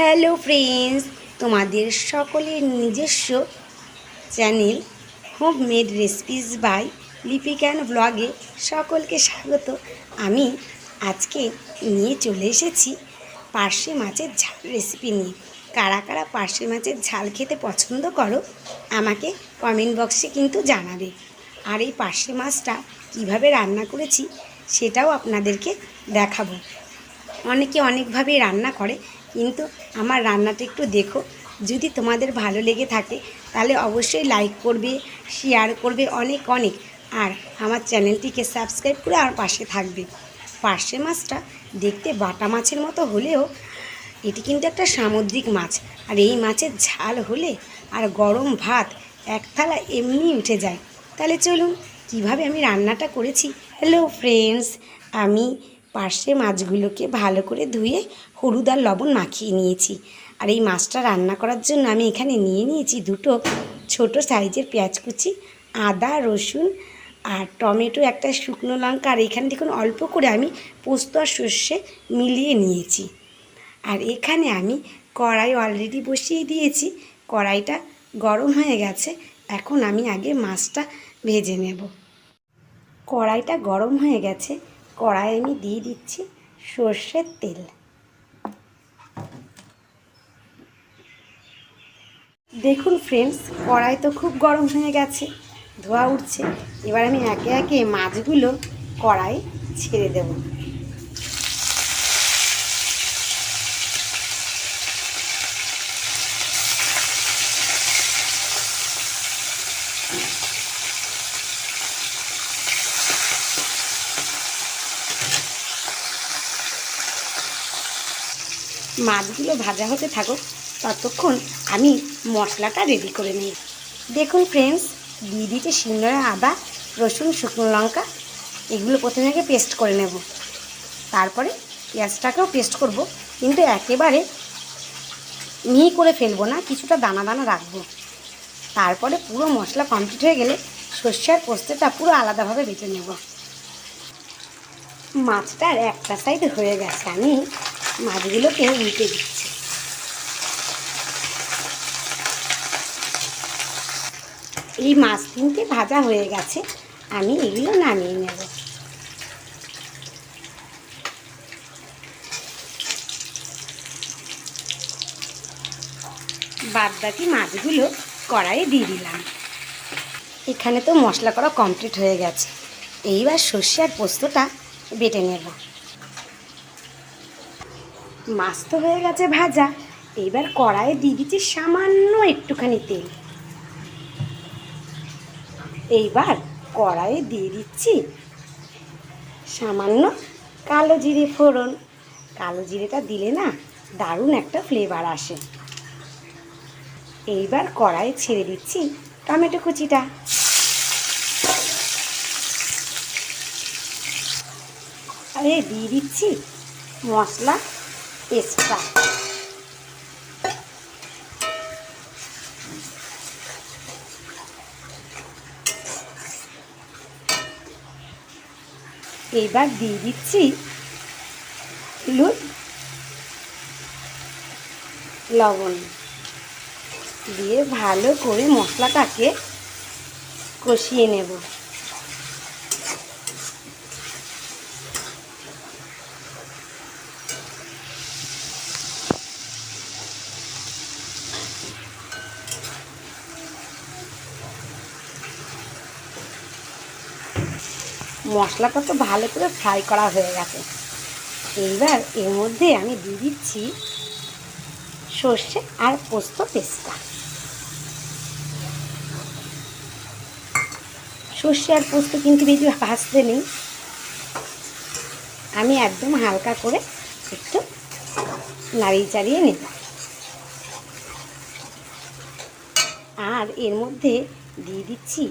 Hello friends, তোমাদের সকলের নিজস্ব channel home made recipes by লিপিক্যান ব্লগে সকলকে স্বাগত। আমি আজকে নিয়ে চলে এসেছি পার্শে মাছের ঝাল রেসিপি নিয়ে। কারা কারা পার্শে মাছের ঝাল খেতে পছন্দ করো, আমাকে কমেন্ট বক্সে কিন্তু জানাবে। আর এই পার্শে মাছটা কীভাবে রান্না করেছি, সেটাও আপনাদেরকে দেখাবো। অনেকে অনেকভাবে রান্না করে কিন্তু আমার রান্নাটা একটু দেখো। যদি তোমাদের ভালো লেগে থাকে, তাহলে অবশ্যই লাইক করবে শেয়ার করবে অনেক অনেক। আর আমার চ্যানেলটিকে সাবস্ক্রাইব করে আমার পাশে থাকবে। পার্শে মাছটা দেখতে বাটা মাছের মতো হলেও এটি কিন্তু একটা সামুদ্রিক মাছ। আর এই মাছের ঝাল হলে আর গরম ভাত এক থালা এমনি উঠে যায়। তাহলে চলুন, কীভাবে আমি রান্নাটা করেছি? হ্যালো ফ্রেন্ডস আমি পার্শে মাছগুলোকে ভালো করে ধুয়ে হলুদ আর লবণ মাখিয়ে নিয়েছি। আর এই মাছটা রান্না করার জন্য আমি এখানে নিয়ে নিয়েছি দুটো ছোট সাইজের পেঁয়াজ কুচি, আদা, রসুন আর টমেটো, একটা শুকনো লঙ্কা আর এখানে দেখুন অল্প করে আমি পোস্ত আর সর্ষে মিলিয়ে নিয়েছি। আর এখানে আমি কড়াই অলরেডি বসিয়ে দিয়েছি, কড়াইটা গরম হয়ে গেছে, এখন আমি আগে মাছটা ভেজে নেব। কড়াইটা গরম হয়ে গেছে কড়াই আমি দিয়ে দিচ্ছি সর্ষের তেল। দেখুন ফ্রেন্ডস কড়াই তো খুব গরম হয়ে গেছে, ধোয়া উঠছে। এবার আমি একে একে মাছগুলো কড়াই ছেড়ে দেব। মাছগুলো ভাজা হতে থাকুক, ততক্ষণ আমি মশলাটা রেডি করে নিই। দেখুন ফ্রেন্ডস দিয়ে দিতে আদা, রসুন, শুকনো লঙ্কা। এগুলো প্রথমে আগে পেস্ট করে নেব। তারপরে পেঁয়াজটাকেও পেস্ট করব। কিন্তু একেবারে মিহি করে ফেলব না, কিছুটা দানা দানা রাখব। তারপরে পুরো মশলা কমপ্লিট হয়ে গেলে সর্ষে আর পোস্তটা পুরো আলাদাভাবে বেটে নেব। মাছটার একটা সাইড হয়ে গেছে। আমি মাছগুলোকে উল্টে দিচ্ছে। এই মাছ তিনটে ভাজা হয়ে গেছে, আমি এগুলো নামিয়ে নেব। বাদ বাকি মাছগুলো কড়াইয়ে দিয়ে দিলাম। এখানে তো মশলা করা কমপ্লিট হয়ে গেছে। এইবার সর্ষে আর পোস্তটা বেটে নেব। মাছ তো হয়ে গেছে ভাজা। এইবার কড়াইয়ে দিয়ে দিচ্ছি সামান্য একটুখানি তেল। এইবার কড়াইয়ে দিয়ে দিচ্ছি সামান্য কালো জিরে ফোড়ন। কালো জিরেটা দিলে না দারুণ একটা ফ্লেভার আসে। এইবার কড়াইয়ে ছেড়ে দিচ্ছি টমেটো কুচিটা। আরে, দিয়ে দিচ্ছি মশলা পেস্টটা এবার দিয়ে দিচ্ছি হলুদ লবণ। দিয়ে ভালো করে মশলাটাকে কষিয়ে নেব। মশলাটা তো ভালো করে ফ্রাই করা হয়ে গেছে। এইবার এর মধ্যে আমি দিয়ে দিচ্ছি সর্ষে আর পোস্ত পেস্টটা সর্ষে আর পোস্ত কিন্তু বেশি ভাজতে নেই। আমি একদম হালকা করে একটু নাড়িয়ে চাড়িয়ে নেব। আর এর মধ্যে দিয়ে দিচ্ছি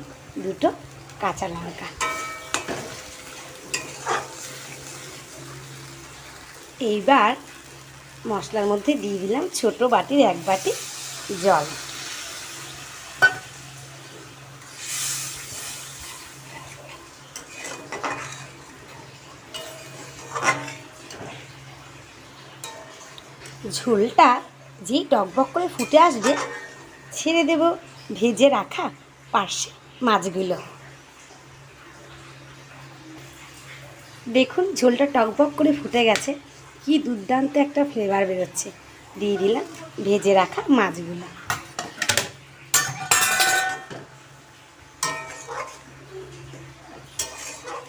দুটো কাঁচা লঙ্কা। এইবার মশলার মধ্যে দিয়ে দিলাম ছোট বাটির এক বাটি জল। ঝোলটা যেই টকবক করে ফুটে আসবে, ছেড়ে দেব ভেজে রাখা পার্শে মাছগুলো। দেখুন, ঝোলটা টকবক করে ফুটে গেছে। কি দুর্দান্ত একটা ফ্লেভার বেরোচ্ছে। দিয়ে দিলাম, ভেজে রাখা মাছগুলো।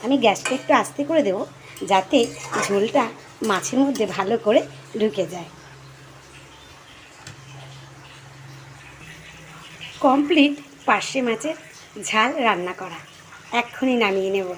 আমি গ্যাসটা একটু আস্তে করে দেবো, যাতে ঝোলটা মাছের মধ্যে ভালো করে ঢুকে যায়। কমপ্লিট পার্শে মাছের ঝাল রান্না করা। এক্ষুনি নামিয়ে নেব।